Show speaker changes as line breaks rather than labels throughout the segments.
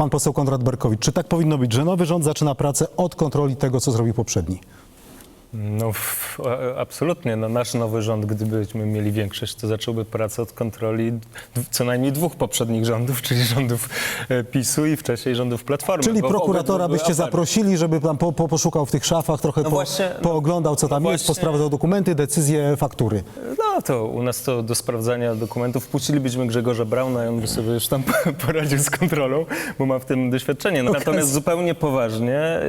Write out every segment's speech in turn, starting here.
pan poseł Konrad Berkowicz. Czy tak powinno być, że nowy rząd zaczyna pracę od kontroli tego, co zrobił poprzedni?
No, w, absolutnie. No, nasz nowy rząd, gdybyśmy mieli większość, to zacząłby pracę od kontroli co najmniej dwóch poprzednich rządów, czyli rządów e, PiSu i wcześniej rządów Platformy.
Czyli prokuratora byście zaprosili, żeby tam po, po, poszukał w tych szafach, trochę
No
po,
właśnie, no-
pooglądał, co tam
no
jest,
właśnie.
posprawdzał dokumenty, decyzje, faktury.
No to u nas to do sprawdzania dokumentów wpuścilibyśmy Grzegorza Brauna i on by sobie już tam poradził z kontrolą, bo ma w tym doświadczenie. No, Natomiast zupełnie poważnie,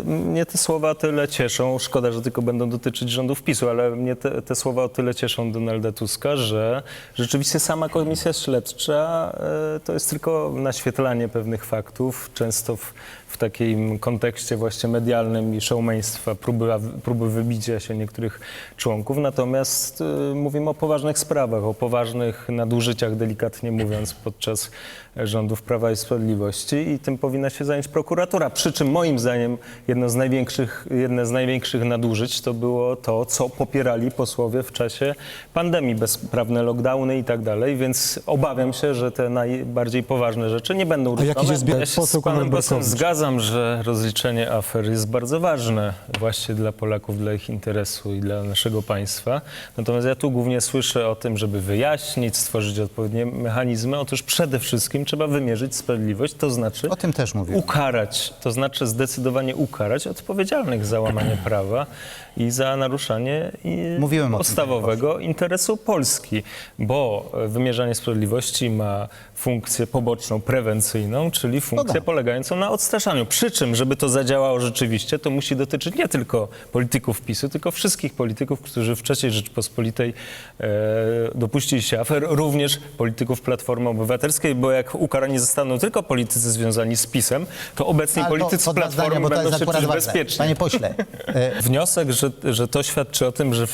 y, mnie te słowa tyle cieszą, szkoda, że tylko będą dotyczyć rządów PiSu, ale mnie te, te słowa o tyle cieszą Donalda Tuska, że rzeczywiście sama komisja śledcza y, to jest tylko naświetlanie pewnych faktów, często w, w takim kontekście właśnie medialnym i showmeństwa, próby, próby wybicia się niektórych członków. Natomiast y, mówimy o poważnych sprawach, o poważnych nadużyciach, delikatnie mówiąc, podczas rządów Prawa i Sprawiedliwości i tym powinna się zająć prokuratura. Przy czym moim zdaniem jedno z największych, jedne z największych nadużyć to było to, co popierali posłowie w czasie pandemii, bezprawne lockdowny i tak dalej, więc obawiam się, że te najbardziej poważne rzeczy nie będą ruszone.
jest bieg?
Ja się
Poseł
z panem posłem zgadzam, że rozliczenie afer jest bardzo ważne właśnie dla Polaków, dla ich interesu i dla naszego państwa. Natomiast ja tu głównie słyszę o tym, żeby wyjaśnić, stworzyć odpowiednie mechanizmy. Otóż przede wszystkim trzeba wymierzyć sprawiedliwość, to znaczy
O tym też
ukarać, to znaczy zdecydowanie ukarać odpowiedzialnych za łamanie prawa i za naruszanie
Mówiłem
podstawowego interesu Polski, bo e, wymierzanie sprawiedliwości ma funkcję poboczną, prewencyjną, czyli funkcję
tak.
polegającą na odstraszaniu. Przy czym, żeby to zadziałało rzeczywiście, to musi dotyczyć nie tylko polityków PiSu, tylko wszystkich polityków, którzy w czasie Rzeczpospolitej e, dopuścili się afer, również polityków Platformy Obywatelskiej, bo jak ukarani zostaną tylko politycy związani z PiSem, to obecni
Ale to
politycy
po dwa
Platformy
zdania, to
będą się czuć
ważne.
bezpiecznie.
Panie pośle, e,
Wniosek, że, że to świadczy o tym, że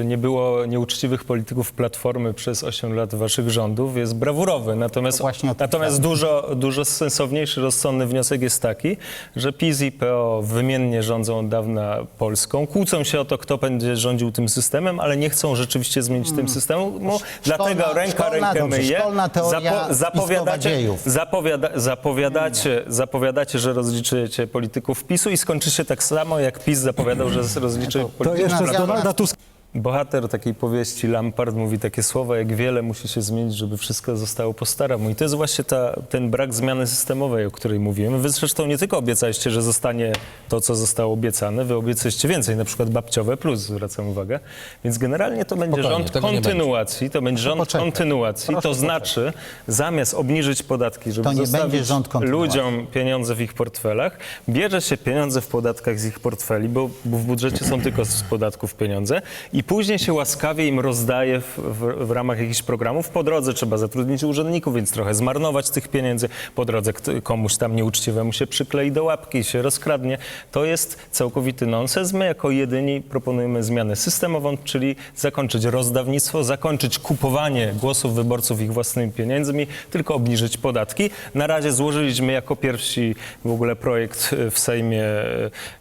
y, nie było nieuczciwych polityków Platformy przez 8 lat waszych rządów jest brawurowy. Natomiast,
To właśnie o tym
natomiast dużo, dużo sensowniejszy, rozsądny wniosek jest taki, że PiS i PO wymiennie rządzą od dawna Polską, kłócą się o to, kto będzie rządził tym systemem, ale nie chcą rzeczywiście zmienić tym systemu, dlatego ręka
Hmm. szkolna,
rękę
dobrze,
myje.
szkolna teoria
zapowiadacie, zapowiada, zapowiadacie, zapowiadacie, że rozliczycie polityków PiSu i skończy się tak samo, jak PiS zapowiadał, że rozliczy
To
polityków
jeszcze. Donalda Tuska.
Bohater takiej powieści Lampard mówi takie słowa, jak wiele musi się zmienić, żeby wszystko zostało po staremu. I to jest właśnie ta, ten brak zmiany systemowej, o której mówiłem. Wy zresztą nie tylko obiecaliście, że zostanie to, co zostało obiecane, wy obiecaliście więcej, na przykład babciowe plus, zwracam uwagę. Więc generalnie to będzie
Spokojnie,
rząd
tego nie
kontynuacji, to będzie rząd
poczekaj.
kontynuacji, to znaczy zamiast obniżyć podatki, żeby
To nie
zostawić
rząd kontynuacji.
ludziom pieniądze w ich portfelach, bierze się pieniądze w podatkach z ich portfeli, bo w budżecie są tylko z podatków pieniądze i później się łaskawie im rozdaje w, w, w ramach jakichś programów. Po drodze trzeba zatrudnić urzędników, więc trochę zmarnować tych pieniędzy. Po drodze komuś tam nieuczciwemu się przyklei do łapki i się rozkradnie. To jest całkowity nonsens. My jako jedyni proponujemy zmianę systemową, czyli zakończyć rozdawnictwo, zakończyć kupowanie głosów wyborców ich własnymi pieniędzmi, tylko obniżyć podatki. Na razie złożyliśmy jako pierwsi w ogóle projekt w Sejmie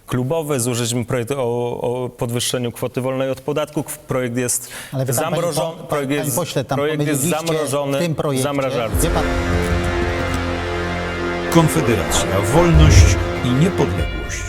klubowy, złożyliśmy projekt o, o podwyższeniu kwoty wolnej od podatku. Projekt jest
ale wie pan, panie po-
zamrożony,
pan-
projekt
panie
jest,
pośle, tam
projekt jest
pomyliliście
zamrożony
w tym projekcie.
w zamrażarce.
Wie pan,
Konfederacja, wolność i niepodległość.